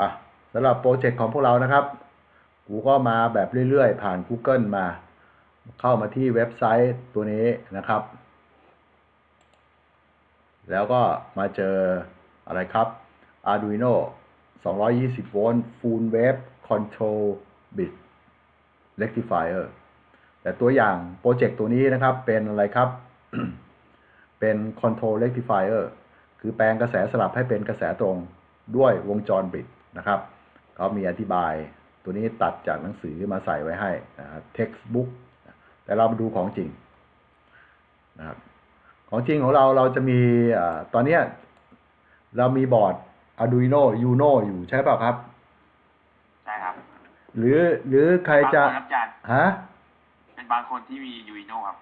อะสำหรับโปรเจกต์ของพวกเรานะครับ กูก็มาแบบเรื่อยๆ ผ่าน Google มา เข้ามาที่เว็บไซต์ตัวนี้นะครับ แล้วก็มาเจออะไรครับ Arduino 220 โวลต์ Full Wave Control Bit Rectifier แต่ตัวอย่างโปรเจกต์ตัวนี้นะครับ เป็นอะไรครับ เป็น Control Rectifier คือแปลงกระแสสลับให้เป็นกระแสตรงด้วยวงจรบิด นะครับเขามีอธิบายตัวนี้ตัดจากหนังสือมาใส่ไว้ให้นะครับ textbook แต่เรามาดูของจริงนะครับของจริงของเราเราจะมีอาตอนเนี้ยเรามีบอร์ด Arduino Uno อยู่ใช่เปล่าครับ ใช่ครับ หรือหรือใครจะบางนครับอาจารย์ฮะเป็นบางคนที่มียูอิโนครับ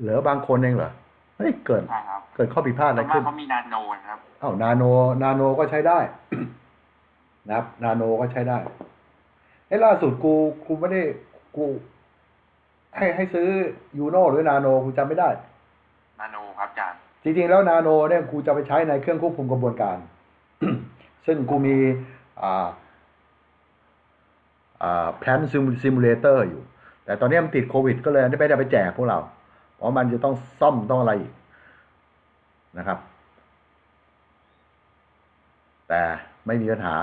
เหลือบางคนเองเหรอเฮ้ยเกิดใช่ครับเกิดข้อผิดพลาดอะไรส่วนมาขึ้กนเขามีนาโนนะครับอ้าวนาโนนาโนก็ใช้ได้ นะครับ นาโนก็ใช้ได้เอ้ล่าสุดกูกูไม่ได้กูให้ให้ซื้อยูโนหรือนาโนกูจำไม่ได้ นาโนครับอาจารย์ จริง ๆ แล้วนาโนเนี่ยกูจะไปใช้ในเครื่องควบคุมกระบวนการ ซึ่งกูมีอ่าอ่าแพลนซิมูเลเตอร์อยู่ แต่ตอนนี้มันติดโควิด ก็เลยไม่ได้ไปแจกพวกเรา เพราะมันจะต้องซ่อมต้องอะไรอีกนะครับ แต่ไม่มีปัญหา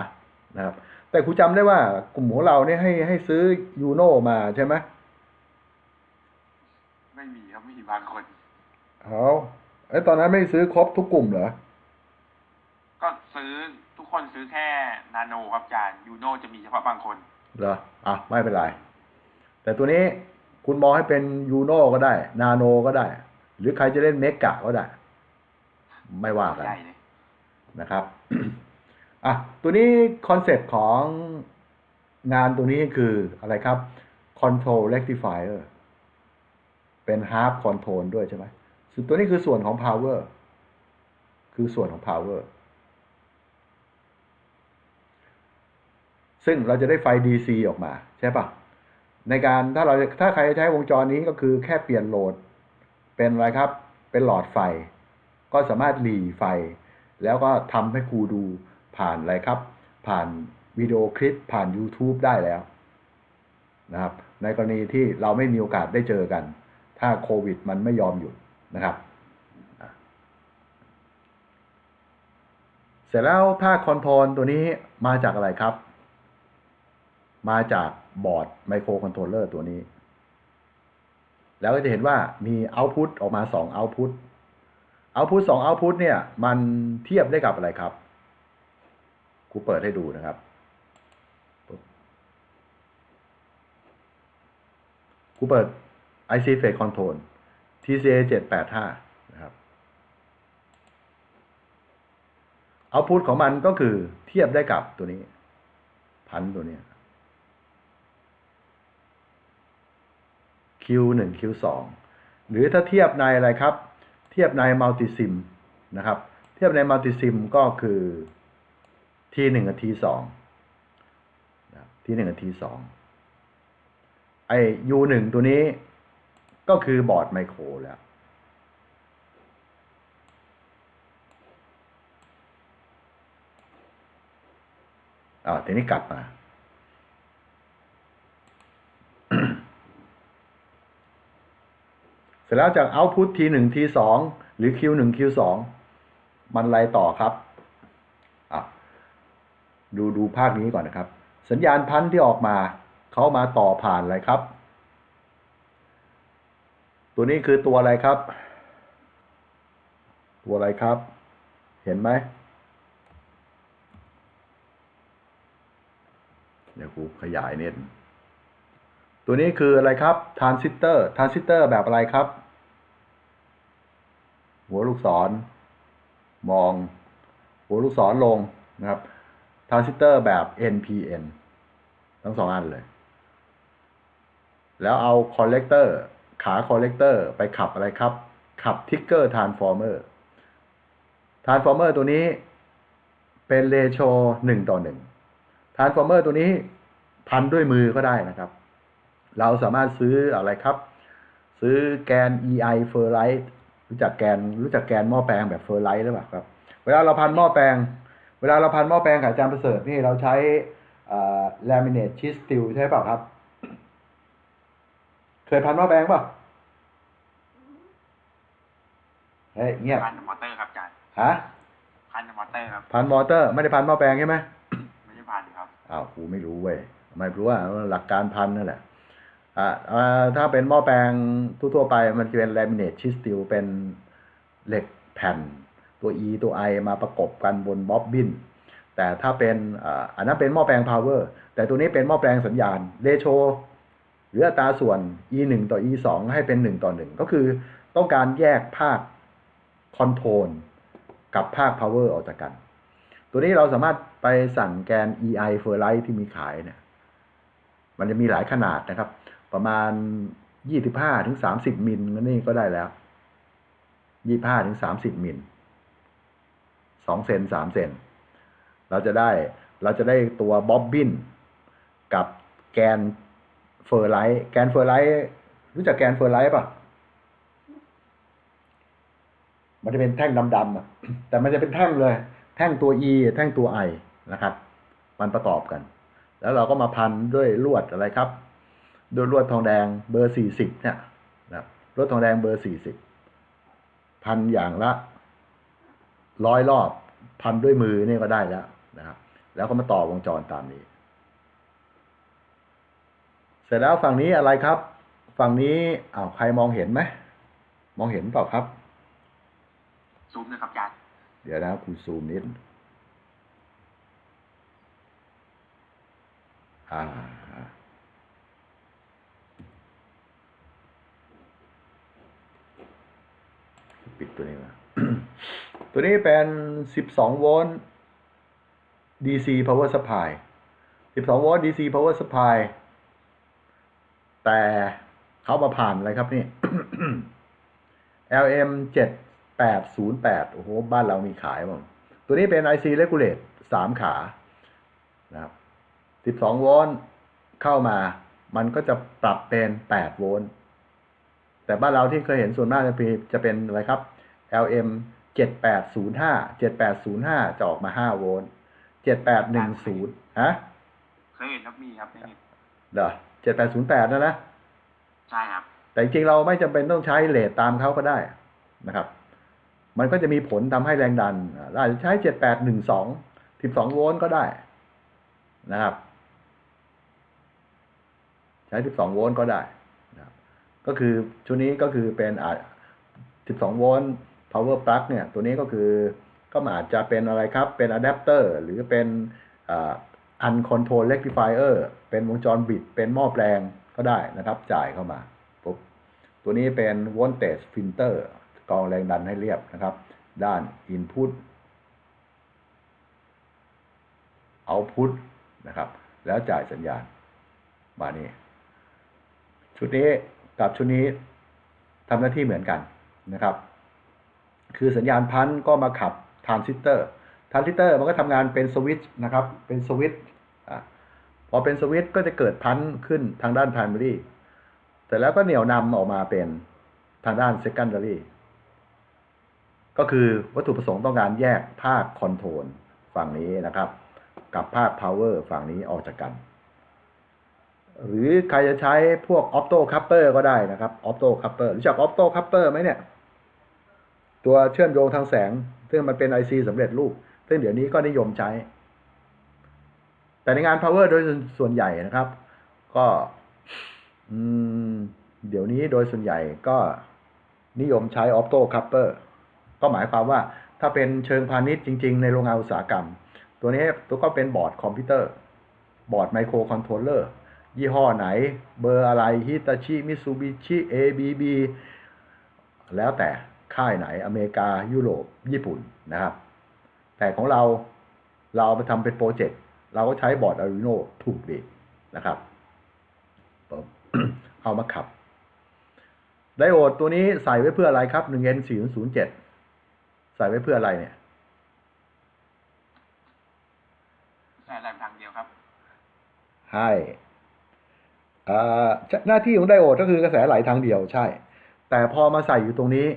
นะครับ แต่ครูจำได้ว่ากลุ่มของเราเนี่ยให้ให้ซื้อยูโนมาใช่ไหมไม่มีครับมีบางคนเอาไอ้ยตอนนั้นไม่ได้ซื้อครบทุกกลุ่มเหรอ ก็ซื้อทุกคนซื้อแค่นาโนครับอาจารย์ยูโนจะมีเฉพาะบางคน เหรอ อะ ไม่เป็นไร แต่ตัวนี้คุณมองให้เป็นยูโนก็ได้ นาโนก็ได้ หรือใครจะเล่นเมกะก็ได้ ไม่ว่ากันใหญ่เลยนะครับ อะตัวนี้คอนเซปต์ของงานตัวนี้คืออะไรครับ Control Rectifier เป็น Half Control ด้วยใช่ไหมส่วนตัวนี้คือส่วนของ Power คือส่วนของ Power ซึ่งเราจะได้ไฟ DC ออกมา ใช่ปะในการถ้าเราถ้าใครใช้วงจรนี้ก็คือแค่เปลี่ยนโหลด เป็นอะไรครับ เป็นหลอดไฟ ก็สามารถหลีไฟ แล้วก็ทำให้ครูดู ผ่านอะไรครับ ผ่านวิดีโอคลิปผ่าน YouTube ได้แล้วนะครับ ในกรณีที่เราไม่มีโอกาสได้เจอกัน ถ้าโควิดมันไม่ยอมหยุดนะครับ เสร็จแล้วภาคคอนโทรลตัวนี้มาจากอะไรครับ มาจากบอร์ดไมโครคอนโทรลเลอร์ตัวนี้ แล้วก็จะเห็นว่ามีเอาต์พุตออกมาสองเอาต์พุตเอาต์พุตสองเอาต์พุตเนี่ย มันเทียบได้กับอะไรครับ ครูเปิดให้ดูนะครับครูเปิด IC Phase Control TCA 785นะครับ เอาพุตของมันก็คือเทียบได้กับตัวนี้ พันตัวนี้ Q1 Q2 หรือถ้าเทียบในอะไรครับ เทียบใน Multisim นะครับ เทียบใน Multisim ก็คือ T1 กับ T2 นะครับ T1 กับ T2 ไอ้ U1 ตัวนี้ก็คือบอร์ดไมโครแล้ว อ่าทีนี้กลับมาเสร็จแล้วจาก output t 1 t 2หรือ q 1 q 2มันอะไรต่อครับ ดูดูภาคนี้ก่อนนะครับ สัญญาณพันธุ์ที่ออกมา เขามาต่อผ่านอะไรครับ ตัวนี้คือตัวอะไรครับ ตัวอะไรครับ เห็นไหมเดี๋ยวกูขยายเน็ตตัวนี้คืออะไรครับทรานซิสเตอร์ทรานซิสเตอร์แบบอะไรครับ หัวลูกศร มอง หัวลูกศรลงนะครับ ทรานซิสเตอร์แบบ NPN ทั้งสองอันเลย แล้วเอาคอลเลกเตอร์ขาคอลเลกเตอร์ไปขับอะไรครับ ขับทิกเกอร์ทรานส์ฟอร์เมอร์ทรานส์ฟอร์เมอร์ตัวนี้เป็นเรโชหนึ่งต่อหนึ่งทรานส์ฟอร์เมอร์ตัวนี้พันด้วยมือก็ได้นะครับ เราสามารถซื้ออะไรครับ ซื้อแกน EI f e r r i t e รู้จักแกนรู้จักแกนหม้อแปลงแบบ f e r r i t e หรือเปล่าครับ เวลาเราพันหม้อแปลง เวลาเราพันหม้อแปลงกับอาจารย์ประเสริฐนี่เราใช้ลามิเนตชีสติลใช่เปล่าครับ เคยพันหม้อแปลงเปล่าเฮ้ยเงียบพันมอเตอร์ครับอาจารย์ฮะพันมอเตอร์ครับพันมอเตอร์ไม่ได้พันหม้อแปลงใช่ไหมไม่ใช่พันครับอ้าวกูไม่รู้เว้ยไม่รู้ว่าหลักการพันนั่นแหละอ่าอ่าถ้าเป็นหม้อแปลงทั่วๆไปมันจะเป็นลามิเนตชีสติลเป็นเหล็กแผ่น ตัว E ตัว I มาประกบกันบนบ๊อบบินแต่ถ้าเป็นอันนั้นเป็นหม้อแปลงพาวเวอร์แต่ตัวนี้เป็นหม้อแปลงสัญญาณเรโชหรืออัตราส่วน E 1ต่อ E 2ให้เป็น 1 ต่อ 1 ก็คือต้องการแยกภาคคอนโทรลกับภาคพาวเวอร์ออกจากกัน ตัวนี้เราสามารถไปสั่งแกน EI f e r l i t e ที่มีขายเนี่ยมันจะมีหลายขนาดนะครับ ประมาณ 25ถึง30 มิลนี่ก็ได้แล้ว 25ถึง 30มิล2เซน3เซนเราจะได้เราจะได้ตัวบ๊อบบินกับแกนเฟอร์ไลท์แกนเฟอร์ไลท์รู้จักแกนเฟอร์ไลท์ปะมันจะเป็นแท่งดำๆอะแต่มันจะเป็นแท่งเลย แท่งตัว E แท่งตัว I นะครับ มันประกอบกัน แล้วเราก็มาพันด้วยลวดอะไรครับด้วยลวดทองแดงเบอร์40เนี่ยนะลวดทองแดงเบอร์40พันอย่างละ ร้อยรอบพันด้วยมือนี่ก็ได้แล้วนะครับแล้วก็มาต่อวงจรตามนี้ เสร็จแล้วฝั่งนี้อะไรครับ ฝั่งนี้อ้าวใครมองเห็นไหมมองเห็นเปล่าครับ ซูมนะครับอาจารย์เดี๋ยวนะคุณซูมนิดอ่าปิดตัวนี้มา ตัวนี้เป็น 12 โวลต์ DC power supply 12 โวลต์ DC power supply แต่เขามาผ่านอะไรครับนี่ LM 7808 โอ้โห บ้านเรามีขายบ้างตัวนี้เป็น IC Regulate 3 ขานะครับ12 โวลต์เข้ามา มันก็จะปรับเป็น 8 โวลต์ แต่บ้านเราที่เคยเห็นส่วนมากจะเป็นจะเป็นอะไรครับ LM 7805 7805 จะออกมา 5 โวลต์7810 ฮะ เคยเห็นครับมีครับไม่มีเหรอ7808นะนะ ใช่ครับ แต่จริงๆเราไม่จำเป็นต้องใช้เลทตามเขาก็ได้นะครับ มันก็จะมีผลทำให้แรงดันอ่าเราอาจจะใช้เจ็ดแปดหนึ่งสองสิบสองโวลต์ก็ได้นะครับ ใช้สิบสองโวลต์ก็ได้นะครับ ก็คือชุดนี้ก็คือเป็นอ่าสิบสองโวลต์ power plug เนี่ยตัวนี้ก็คือก็อาจจะเป็นอะไรครับ เป็นอะแดปเตอร์หรือเป็นอ่า uncontrol rectifier เป็นวงจรบิด เป็นหม้อแปลงก็ได้นะครับจ่ายเข้ามาปุ๊บตัวนี้เป็น voltage filter กรองแรงดันให้เรียบนะครับ ด้าน input output นะครับ แล้วจ่ายสัญญาณ มานี่ ชุดนี้กับชุดนี้ทำหน้าที่เหมือนกันนะครับ คือสัญญาณพันก็มาขับทรานซิสเตอร์ทรานซิสเตอร์มันก็ทำงานเป็นสวิตช์นะครับ เป็นสวิตช์พอเป็นสวิตช์ก็จะเกิดพันขึ้นทางด้าน primary แต่แล้วก็เหนี่ยวนำออกมาเป็นทางด้าน secondary ก็คือวัตถุประสงค์ต้องการแยกภาคคอนโทรลฝั่งนี้นะครับ กับภาค power ฝั่งนี้ออกจากกัน หรือใครจะใช้พวก opto coupler ก็ได้นะครับ opto coupler รู้จัก opto coupler ไหมเนี่ย ตัวเชื่อมโยงทางแสง ซึ่งมันเป็น IC สำเร็จรูป ซึ่งเดี๋ยวนี้ก็นิยมใช้ แต่ในงาน power โดยส่วนใหญ่นะครับ ก็เดี๋ยวนี้โดยส่วนใหญ่ก็นิยมใช้ opto coupler ก็หมายความว่าถ้าเป็นเชิงพาณิชย์จริง ๆ ในโรงงานอุตสาหกรรม ตัวนี้ตัวก็เป็นบอร์ดคอมพิวเตอร์ บอร์ดไมโครคอนโทรลเลอร์ยี่ห้อไหน เบอร์อะไรฮิตาชิมิซูบิชิ ABB แล้วแต่ ค่ายไหน อเมริกายุโรป ญี่ปุ่นนะครับ แต่ของเราเราเอาไปทำเป็นโปรเจกต์เราก็ใช้บอร์ด Arduino ถูกดีนะครับปุ๊บเอามาขับ ไดโอดตัวนี้ใส่ไว้เพื่ออะไรครับ 1N 4 0 7 ใส่ไว้เพื่ออะไรเนี่ยใช่แรงทางเดียวครับให้อ่าหน้าที่ของไดโอดก็คือกระแสไหลทางเดียวใช่ แต่พอมาใส่อยู่ตรงนี้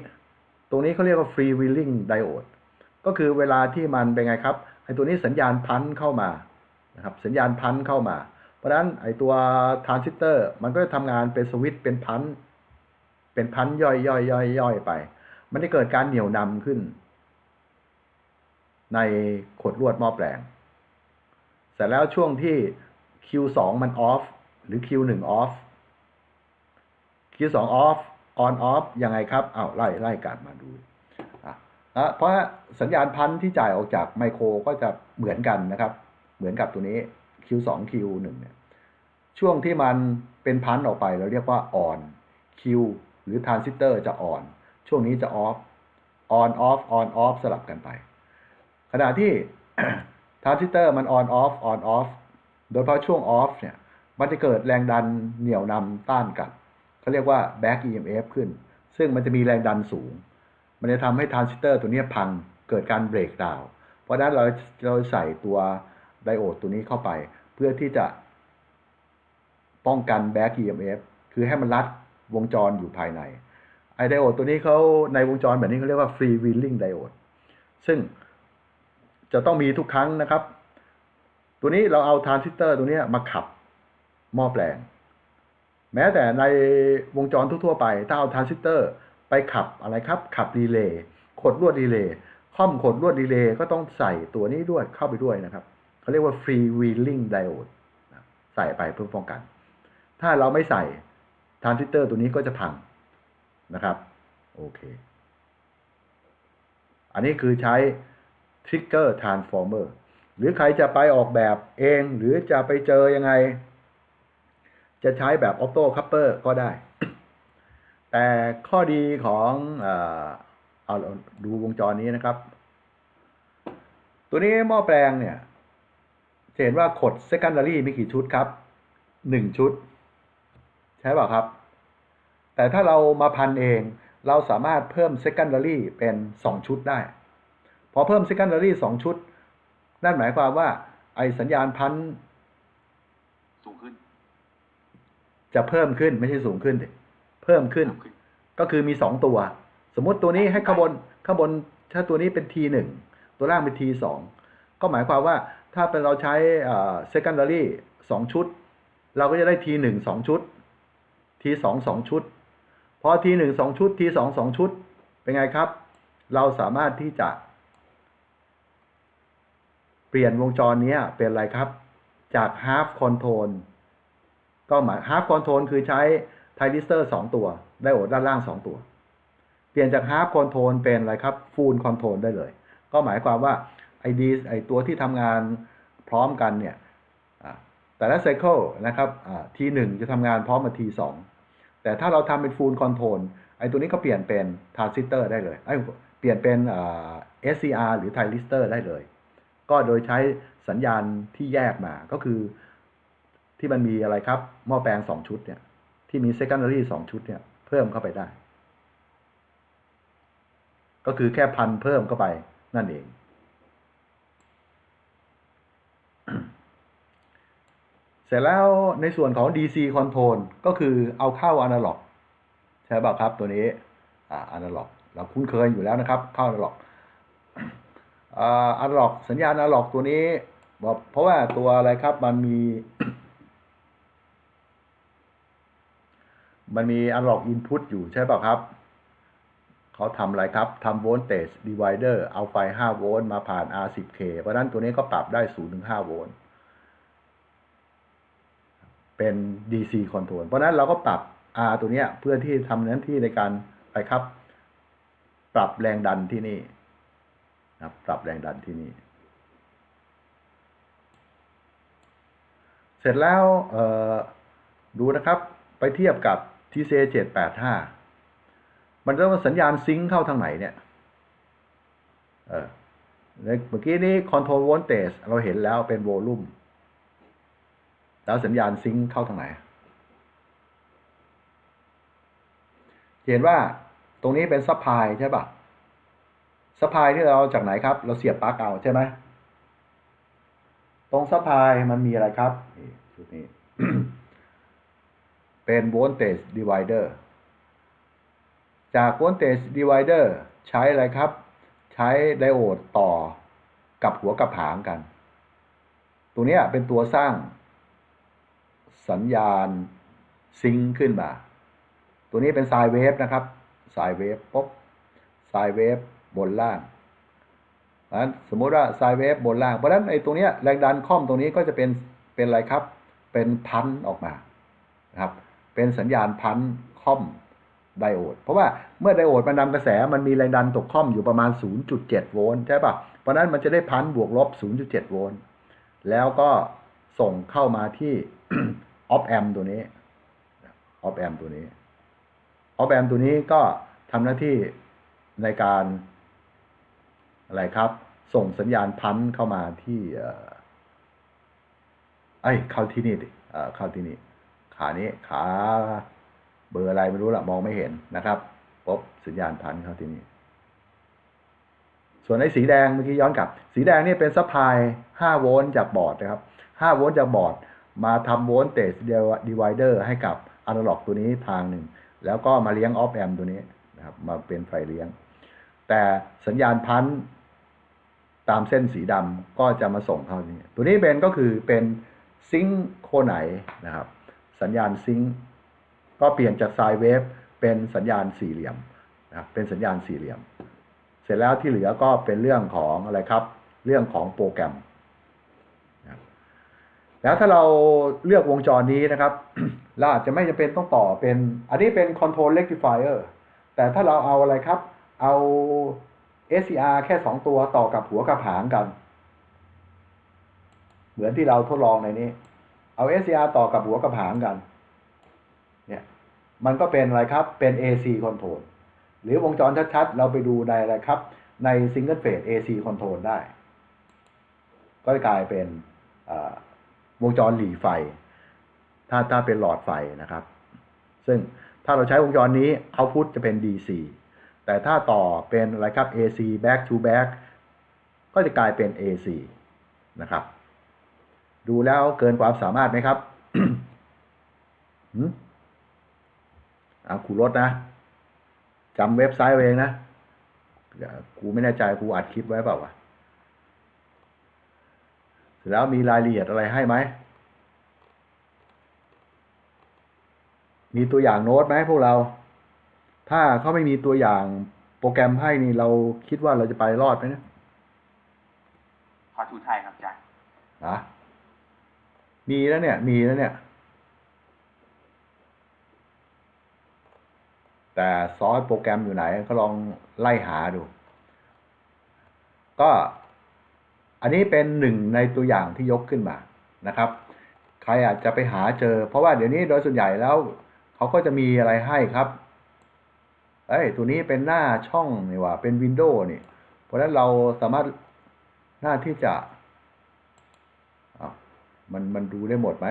ตรงนี้เขาเรียกว่า free wheeling diode ก็คือเวลาที่มันเป็นไงครับไอ้ตัวนี้สัญญาณพันเข้ามานะครับสัญญาณพันเข้ามา เพราะฉะนั้นไอ้ตัวทรานซิสเตอร์มันก็จะทำงานเป็นสวิตช์เป็นพันเป็นพันย่อยย่อยย่อยย่อยไป มันจะเกิดการเหนี่ยวนำขึ้น ในขดลวดหม้อแปลงเสร็จแล้วช่วงที่ Q2 มันออฟหรือ Q1 ออฟ Q2 ออฟ on off ยังไงครับเอ้าไล่ไล่กันมาดูนะเพราะสัญญาณพันที่จ่ายออกจากไมโครก็จะเหมือนกันนะครับ เหมือนกับตัวนี้ Q2 Q1 เนี่ยช่วงที่มันเป็นพันออกไปเราเรียกว่า on Q หรือทรานซิสเตอร์จะ on ช่วงนี้จะ off on off on off สลับกันไป ขณะที่ทรานซิสเตอร์มัน on off on off โดยเฉพาะช่วง off เนี่ยมันจะเกิดแรงดันเหนี่ยวนำต้านกลับ เขาเรียกว่า back EMF ขึ้น ซึ่งมันจะมีแรงดันสูง มันจะทำให้ทรานซิสเตอร์ตัวนี้พังเกิดการเบรกดาวเพราะนั้นเราเราใส่ตัวไดโอดตัวนี้เข้าไป เพื่อที่จะป้องกัน back EMF คือให้มันรัดวงจรอยู่ภายในไอไดโอดตัวนี้เขาในวงจรแบบนี้เขาเรียกว่า free wheeling diode ซึ่งจะต้องมีทุกครั้งนะครับ ตัวนี้เราเอาทรานซิสเตอร์ตัวนี้มาขับหม้อแปลง แม้แต่ในวงจรทั่วๆไป ถ้าเอาทรานซิสเตอร์ไปขับอะไรครับ ขับรีเลย์ขดลวดรีเลย์ค่อมขดลวดรีเลย์ก็ต้องใส่ตัวนี้ด้วยเข้าไปด้วยนะครับเขาเรียกว่า free wheeling diode ใส่ไปเพื่อป้องกัน ถ้าเราไม่ใส่ทรานซิสเตอร์ตัวนี้ก็จะพังนะครับ โอเค อันนี้คือใช้ trigger transformer หรือใครจะไปออกแบบเองหรือจะไปเจอยังไง จะใช้แบบออโต้คัพเปอร์ก็ได้ แต่ข้อดีของเอาดูวงจรนี้นะครับ ตัวนี้หม้อแปลงเนี่ยจะเห็นว่าขด secondary มีกี่ชุดครับหนึ่งชุด ใช่เปล่าครับ แต่ถ้าเรามาพันเองเราสามารถเพิ่ม secondary เป็นสองชุดได้ พอเพิ่ม secondary สองชุด นั่นหมายความว่า ไอสัญญาณพันสูงขึ้น จะเพิ่มขึ้นไม่ใช่สูงขึ้นดิเพิ่มขึ้นสูงขึ้น ก็คือมีสองตัว สมมุติตัวนี้ให้ข้างบนข้างบนถ้าตัวนี้เป็น T หนึ่งตัวล่างเป็น T สองก็หมายความว่าถ้าเป็นเราใช้อ่า secondary สองชุด เราก็จะได้ T หนึ่งสองชุด T สองสองชุด พอ T หนึ่งสองชุด T สองสองชุด เป็นไงครับ เราสามารถที่จะ เปลี่ยนวงจรเนี้ยเป็นอะไรครับ จาก half control ก็หมาย half control คือใช้ไทลิสเตอร์สองตัว ไดโอดด้านล่างสองตัว เปลี่ยนจาก half control เป็นอะไรครับ full control ได้เลย ก็หมายความว่าไอดีไอตัวที่ทำงานพร้อมกันเนี่ยแต่ละไซเคิลนะครับทีหนึ่งจะทำงานพร้อมกับทีสองแต่ถ้าเราทำเป็น full control ไอตัวนี้ก็เปลี่ยนเป็นทรานซิสเตอร์ได้เลยไอเปลี่ยนเป็นอ่า SCR หรือไทลิสเตอร์ได้เลย ก็โดยใช้สัญญาณที่แยกมาก็คือ ที่มันมีอะไรครับ หม้อแปลงสองชุดเนี่ย ที่มี secondary สองชุดเนี่ย เพิ่มเข้าไปได้ ก็คือแค่พันเพิ่มเข้าไปนั่นเอง เสร็จแล้วในส่วนของ DC control ก็คือเอาเข้า analog ใช่ป่ะครับตัวนี้ อ่า analog เราคุ้นเคยอยู่แล้วนะครับ เข้า analog อ่า analog สัญญาณ analog ตัวนี้บอกเพราะว่าตัวอะไรครับมันมี มันมี analog input อยู่ใช่ป่ะครับ เขาทำอะไรครับทำ voltage divider เอาไฟ 5 โวลต์มาผ่าน R10K เพราะนั้นตัวนี้ก็ปรับได้0ถึง5โวลต์ เป็น DC control เพราะนั้นเราก็ปรับ R ตัวนี้เพื่อที่ทำหน้าที่ในการไปครับ ปรับแรงดันที่นี่นะครับปรับแรงดันที่นี่ เสร็จแล้วดูนะครับไปเทียบกับ TCA 785มันเรียกว่าสัญญาณซิงค์เข้าทางไหนเนี่ย เออเมื่อกี้นี้ control voltage เราเห็นแล้วเป็นโวลูมแล้วสัญญาณซิงค์เข้าทางไหน เห็นว่าตรงนี้เป็นซัพพลายใช่ปะซัพพลายที่เราเอาจากไหนครับ เราเสียบปลั๊กเอาใช่ไหมตรงซัพพลายมันมีอะไรครับนี่ชุดนี้ เป็น voltage divider จาก voltage divider ใช้อะไรครับ ใช้ไดโอดต่อกับหัวกับหางกัน ตัวนี้เป็นตัวสร้างสัญญาณซิงขึ้นมา ตัวนี้เป็นไซเวฟนะครับไซเวฟปุ๊บไซเวฟบนล่างเพราะฉะนั้นสมมุติว่าไซเวฟบนล่าง เพราะฉะนั้นไอ้ตรงนี้แรงดันค่อมตรงนี้ก็จะเป็นเป็นอะไรครับ เป็นพันออกมานะครับ เป็นสัญญาณพันค่อมไดโอด เพราะว่าเมื่อไดโอดมันนำกระแสมันมีแรงดันตกค่อมอยู่ประมาณ 0.7 โวลต์ใช่ปะเพราะนั้นมันจะได้พันบวกลบ 0.7 โวลต์ แล้วก็ส่งเข้ามาที่ออฟแอมตัวนี้ออฟแอมตัวนี้ออฟแอมตัวนี้ก็ทำหน้าที่ในการอะไรครับ ส่งสัญญาณพันเข้ามาที่ เอ่อไอ้ยเข้าที่นี่ดิเอ่อเข้าที่นี่ ขานี้ขาเบอร์อะไรไม่รู้ละมองไม่เห็นนะครับปุ๊บสัญญาณพันเข้าที่นี่ส่วนไอ้สีแดงเมื่อกี้ย้อนกลับ สีแดงนี่เป็นซัพพลาย5โวลต์จากบอร์ดนะครับ5โวลต์จากบอร์ดมาทำโวลต์เตจดีไวเดอร์ให้กับอนาล็อกตัวนี้ทางหนึ่ง แล้วก็มาเลี้ยงออฟแอมตัวนี้นะครับมาเป็นไฟเลี้ยง แต่สัญญาณพันธ์ตามเส้นสีดำก็จะมาส่งเข้านี้ ตัวนี้เป็นก็คือเป็นซิงโคไนนะครับ สัญญาณซิงค์ก็เปลี่ยนจากไซน์เวฟเป็นสัญญาณสี่เหลี่ยมนะครับเป็นสัญญาณสี่เหลี่ยม เสร็จแล้วที่เหลือก็เป็นเรื่องของอะไรครับ เรื่องของโปรแกรมนะครับแล้วถ้าเราเลือกวงจรนี้นะครับเราอาจจะไม่จำเป็นต้องต่อเป็น อันนี้เป็น Control Rectifier แต่ถ้าเราเอาอะไรครับ เอา SCR แค่สองตัวต่อกับหัวกับหางกัน เหมือนที่เราทดลองในนี้ เอา SCR ต่อกับหัวกับหางกัน เนี่ย มันก็เป็นอะไรครับ เป็น AC Control หรือวงจรชัดๆ เราไปดูในอะไรครับ ใน Single Phase AC Control ได้ ก็จะกลายเป็นวงจรหลีไฟ ถ้าถ้าเป็นหลอดไฟนะครับ ซึ่งถ้าเราใช้วงจรนี้ output จะเป็น DC แต่ถ้าต่อเป็นอะไรครับ AC back to back ก็จะกลายเป็น AC นะครับ ดูแล้วเกินความสามารถไหมครับหืมเอาครูรถนะจำเว็บไซต์ไว้เองนะเดี๋ยวกูไม่แน่ใจกูอัดคลิปไว้เปล่าวะเสร็จแล้วมีรายละเอียดอะไรให้ไหม มีตัวอย่างโน้ตไหมพวกเรา ถ้าเขาไม่มีตัวอย่างโปรแกรมให้นี่เราคิดว่าเราจะไปรอดไหมนะขอทูไทยครับอาจารย์อะ มีแล้วเนี่ย มีแล้วเนี่ย แต่ซอสโปรแกรมอยู่ไหน ก็ลองไล่หาดู ก็อันนี้เป็นหนึ่งในตัวอย่างที่ยกขึ้นมานะครับ ใครอาจจะไปหาเจอ เพราะว่าเดี๋ยวนี้โดยส่วนใหญ่แล้ว เขาก็จะมีอะไรให้ครับเอ้ยตัวนี้เป็นหน้าช่องนี่ว่าเป็นวินโดว์นี่ เพราะฉะนั้นเราสามารถหน้าที่จะอะ มันมันดูได้หมดไหม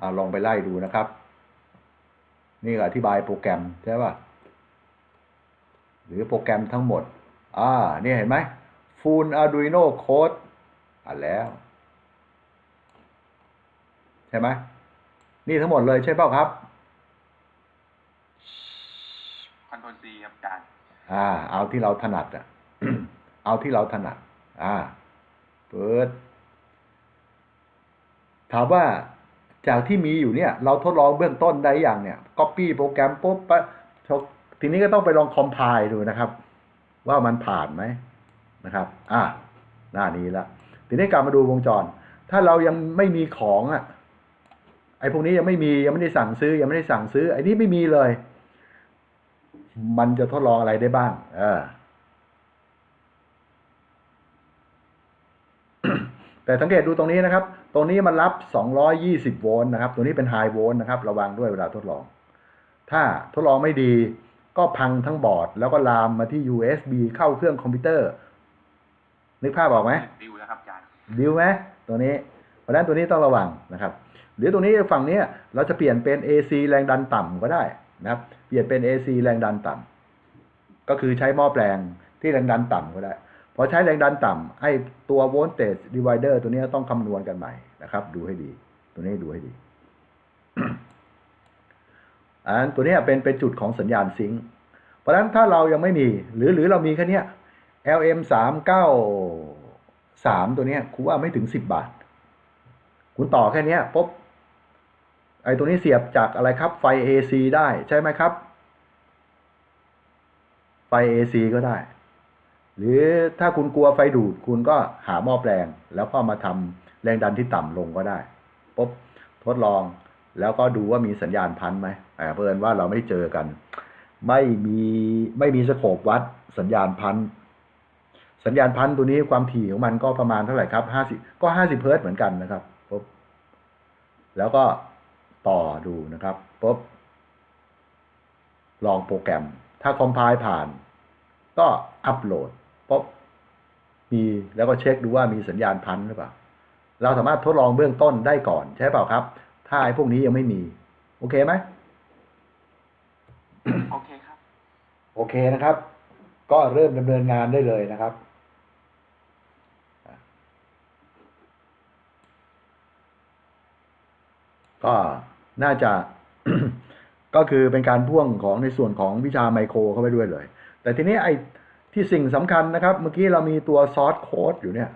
อ่าลองไปไล่ดูนะครับ นี่ก็อธิบายโปรแกรมใช่ป่ะหรือโปรแกรมทั้งหมด อ่า นี่เห็นไหม Full Arduino Code อ่านแล้ว ใช่ไหม นี่ทั้งหมดเลยใช่เปล่าครับคอนโทรลซีครับอาจารย์อ่า เอาที่เราถนัดอะ เอาที่เราถนัด อ่า เปิด ถามว่าจากที่มีอยู่เนี่ยเราทดลองเบื้องต้นได้อย่างเนี่ย Copy โปรแกรมปุ๊บปะทีนี้ก็ต้องไปลองคอมไพล์ดูนะครับ ว่ามันผ่านไหมนะครับ อ่าหน้านี้ละทีนี้กลับมาดูวงจร ถ้าเรายังไม่มีของอะไอ้พวกนี้ยังไม่มียังไม่ได้สั่งซื้อยังไม่ได้สั่งซื้อไอ้นี้ไม่มีเลย มันจะทดลองอะไรได้บ้างเออแต่สังเกตดูตรงนี้นะครับ ตรงนี้มันรับ 220 โวลต์นะครับ ตัวนี้เป็นไฮโวลต์นะครับ ระวังด้วยเวลาทดลอง ถ้าทดลองไม่ดีก็พังทั้งบอร์ด แล้วก็ลามมาที่ USB เข้าเครื่องคอมพิวเตอร์ นึกภาพออกไหมดิวแล้วครับอาจารย์ดิวไหมตัวนี้ เพราะฉะนั้นตัวนี้ต้องระวังนะครับ หรือตัวนี้ฝั่งนี้เราจะเปลี่ยนเป็น AC แรงดันต่ำก็ได้นะครับ เปลี่ยนเป็น AC แรงดันต่ำก็คือใช้หม้อแปลงที่แรงดันต่ำก็ได้พ อใช้แรงดันต่ำไอ้ตัวโวลต์เตจดีไวเดอร์ตัวนี้ต้องคำนวณกันใหม่นะครับ ดูให้ดี ตัวนี้ดูให้ดีอันตัวนี้เป็นเป็นจุดของสัญญาณซิงค์เพราะฉะนั้นถ้าเรายังไม่มี หรือหรือเรามีแค่นี้ LM สามเก้าสามตัวนี้ครูว่าไม่ถึงสิบบาท คุณต่อแค่นี้ปุ๊บไอ้ตัวนี้เสียบจากอะไรครับไฟ AC ได้ใช่ไหมครับ ไฟ AC ก็ได้ หรือถ้าคุณกลัวไฟดูด คุณก็หาหม้อแปลง แล้วก็มาทำแรงดันที่ต่ำลงก็ได้ปุ๊บทดลองแล้วก็ดูว่ามีสัญญาณพันไหมอ่าเพิ่นว่าเราไม่เจอกัน ไม่มีไม่มีสโคปวัดสัญญาณพันสัญญาณพันตัวนี้ความถี่ของมันก็ประมาณเท่าไหร่ครับห้าสิบก็ห้าสิบเฮิร์ตเหมือนกันนะครับปุ๊บแล้วก็ต่อดูนะครับปุ๊บลองโปรแกรม ถ้าคอมไพล์ผ่าน ก็อัปโหลด ปุ๊บมีแล้วก็เช็คดูว่ามีสัญญาณพันหรือเปล่า เราสามารถทดลองเบื้องต้นได้ก่อนใช่เปล่าครับ ถ้าไอ้พวกนี้ยังไม่มี โอเคไหมโอเคครับ โอเคนะครับ ก็เริ่มดำเนินงานได้เลยนะครับก็น่าจะก็คือเป็นการพ่วงของในส่วนของวิชาไมโครเข้าไปด้วยเลย แต่ทีนี้ไอ้ ที่สิ่งสำคัญนะครับ เมื่อกี้เรามีตัวซอสโค้ดอยู่เนี่ย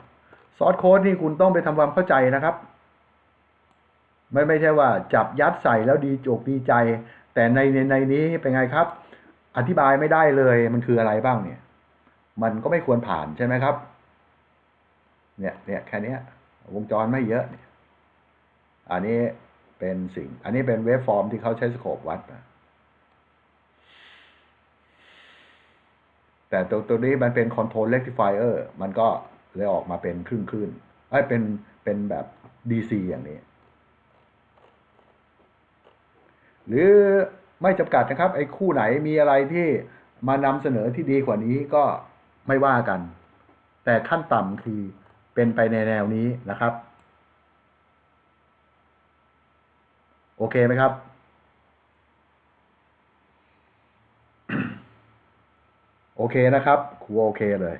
ซอสโค้ดนี่คุณต้องไปทำความเข้าใจนะครับ ไม่ไม่ใช่ว่าจับยัดใส่แล้วดีจกดีใจ แต่ในในในนี้เป็นไงครับ อธิบายไม่ได้เลยมันคืออะไรบ้างเนี่ย มันก็ไม่ควรผ่านใช่ไหมครับ เนี่ยเนี่ยแค่นี้วงจรไม่เยอะเนี่ยอันนี้เป็นสิ่ง อันนี้เป็นเวฟฟอร์มที่เขาใช้สโคปวัดนะ แต่ตัวตัวนี้มันเป็นคอนโทรลเล c ิฟายเออร์มันก็เลยออกมาเป็นครึ่งคลื่นไอ้เป็นเป็นแบบ DC อย่างนี้ หรือไม่จำกัดนะครับ ไอ้คู่ไหนมีอะไรที่มานำเสนอที่ดีกว่านี้ก็ไม่ว่ากัน แต่ขั้นต่ำคือเป็นไปในแนวนี้นะครับ โอเคไหมครับ โอเคนะครับครูโอเคเลย